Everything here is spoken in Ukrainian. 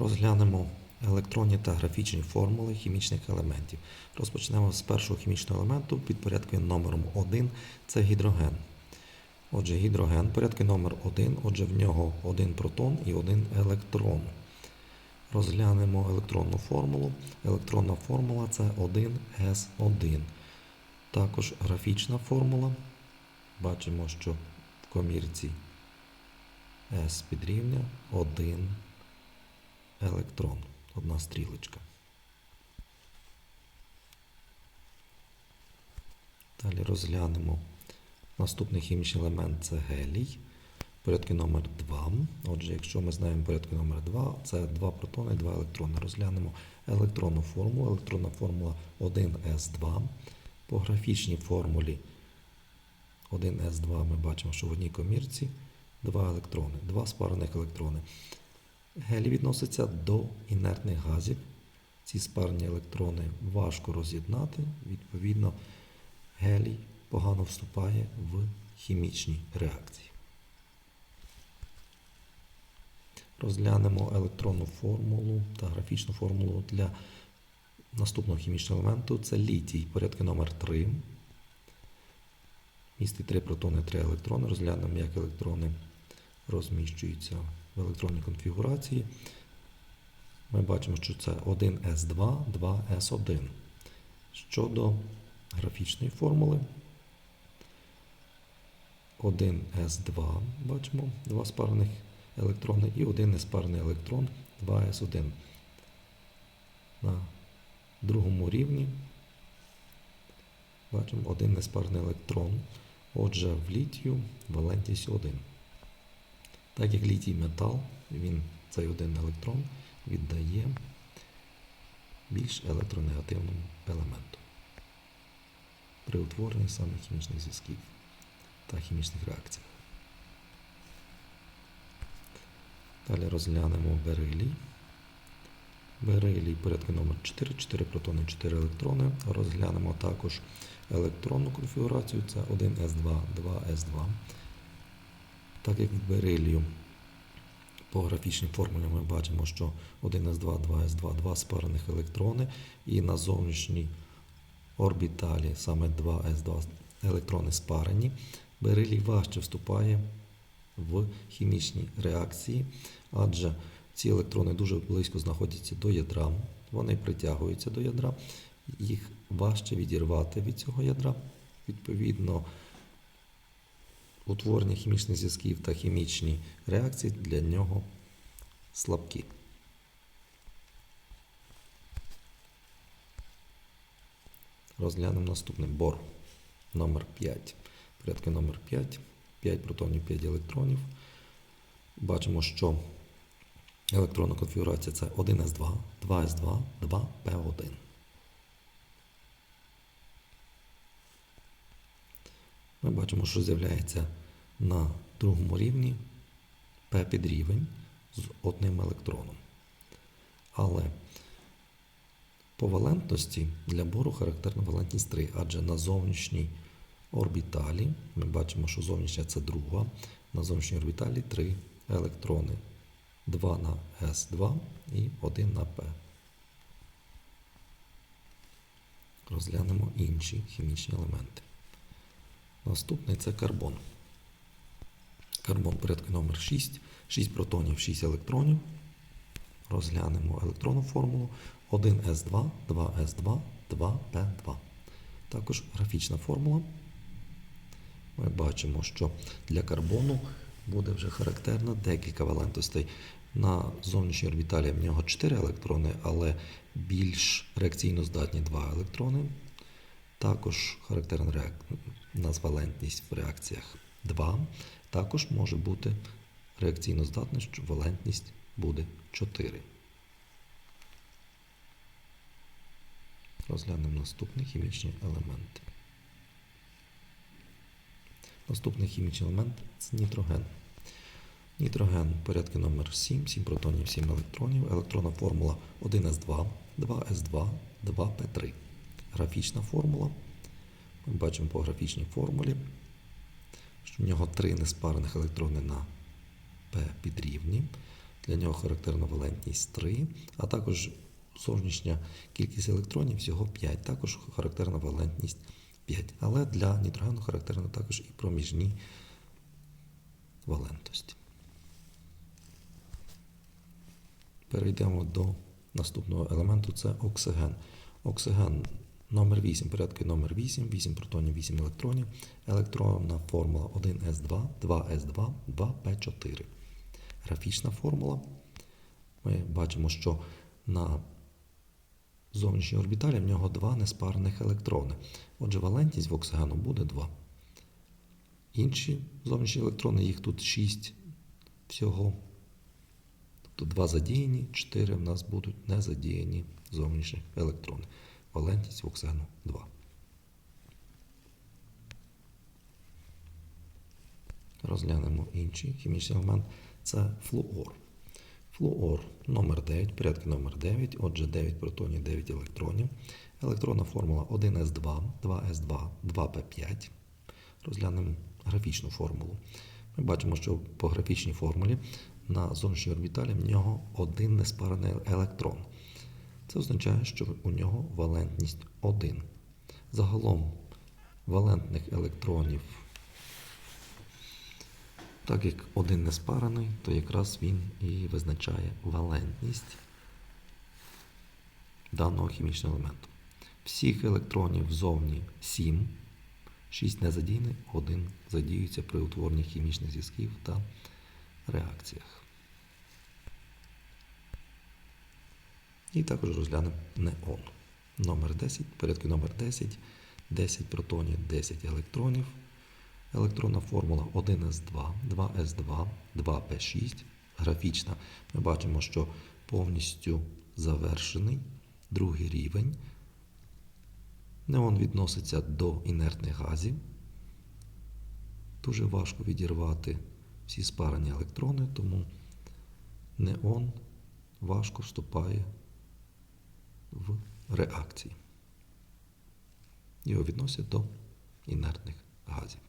Розглянемо електронні та графічні формули хімічних елементів. Розпочнемо з першого хімічного елементу під порядком номером 1 це гідроген. Отже, гідроген, порядки номер 1, отже, в нього один протон і один електрон. Розглянемо електронну формулу. Електронна формула це 1s1. Також графічна формула. Бачимо, що в комірці S підрівня 1 електрон. Одна стрілочка. Далі розглянемо наступний хімічний елемент це гелій. Порядки номер 2. Отже, якщо ми знаємо порядки номер 2, це 2 протони, 2 електрони. Розглянемо електронну формулу. Електронна формула 1s2. По графічній формулі 1s2 ми бачимо, що в одній комірці 2 електрони, 2 спарених електрони. Гелій відноситься до інертних газів. Ці спарені електрони важко роз'єднати, відповідно, гелій погано вступає в хімічні реакції. Розглянемо електронну формулу та графічну формулу для наступного хімічного елементу. Це літій, порядки номер 3. Містить 3 протони, 3 електрони. Розглянемо, як електрони розміщуються в електронній конфігурації. Ми бачимо, що це 1s2, 2s1. Щодо графічної формули, 1s2, бачимо, два спарених електрони і один неспарений електрон 2s1. На другому рівні бачимо один неспарений електрон. Отже, в літію валентність 1. Так як літій метал, він цей один електрон віддає більш електронегативному елементу при утворенні саме хімічних зв'язків та хімічних реакціях. Далі розглянемо берилій. Берилій порядку номер 4, 4 протони, 4 електрони. Розглянемо також електронну конфігурацію, це 1s2, 2s2. Так як в берилію по графічній формулі ми бачимо, що 1s2, 2s2, два спарених електрони, і на зовнішній орбіталі саме 2s2 електрони спарені, берилій важче вступає в хімічні реакції, адже ці електрони дуже близько знаходяться до ядра, вони притягуються до ядра, їх важче відірвати від цього ядра. Відповідно, утворення хімічних зв'язків та хімічні реакції для нього слабкі. Розглянемо наступний бор номер 5. Порядки номер 5. 5 протонів, 5 електронів. Бачимо, що електронна конфігурація це 1s2, 2s2, 2p1. Ми бачимо, що з'являється на другому рівні P підрівень з одним електроном. Але по валентності для бору характерна валентність 3, адже на зовнішній орбіталі ми бачимо, що зовнішня це друга, на зовнішній орбіталі 3 електрони. 2 на S2 і 1 на P. Розглянемо інші хімічні елементи. Наступний це карбон. Карбон порядку номер 6. 6 протонів, 6 електронів. Розглянемо електронну формулу 1s2, 2s2, 2p2. Також графічна формула. Ми бачимо, що для карбону буде вже характерно декілька валентностей. На зовнішній орбіталі в нього 4 електрони, але більш реакційно здатні 2 електрони. Також характерна нас валентність в реакціях 2. Також може бути реакційно здатна, що валентність буде 4. Розглянемо наступні хімічні елементи. Наступний хімічний елемент це нітроген. Нітроген порядки номер 7, 7 протонів, 7 електронів. Електронна формула 1s2, 2s2, 2p3. Графічна формула. Ми бачимо по графічній формулі, що в нього 3 неспарених електрони на P підрівні. Для нього характерна валентність 3, а також зовнішня кількість електронів всього 5. Також характерна валентність 5. Але для нітрогену характерно також і проміжні валентності. Перейдемо до наступного елементу це оксиген. Оксиген номер 8, порядки номер 8, 8 протонів, 8 електронів. Електронна формула 1С2, 2С2, 2П4. Графічна формула. Ми бачимо, що на зовнішній орбіталі в нього два неспарених електрони. Отже, валентність в оксигену буде 2. Інші зовнішні електрони, їх тут 6 всього. Тобто 2 задіяні, 4 в нас будуть не задіяні зовнішні електрони. Валентність в оксигену 2. Розглянемо інший хімічний елемент. Це флуор. Флуор номер 9, порядки номер 9, отже 9 протонів, 9 електронів. Електронна формула 1С2, 2С2, 2П5. Розглянемо графічну формулу. Ми бачимо, що по графічній формулі на зовнішній орбіталі в нього один неспарений електрон. Це означає, що у нього валентність 1. Загалом валентних електронів, так як один не спарений, то якраз він і визначає валентність даного хімічного елементу. Всіх електронів зовні 7, 6 незадійних, 1 задіюється при утворенні хімічних зв'язків та реакціях. І також розглянемо неон. Номер 10, порядку номер 10, 10 протонів, 10 електронів. Електронна формула 1С2, 2С2, 2П6. Графічна. Ми бачимо, що повністю завершений другий рівень. Неон відноситься до інертних газів. Дуже важко відірвати всі спарені електрони, тому неон важко вступає в реакції. Його відносять до інертних газів.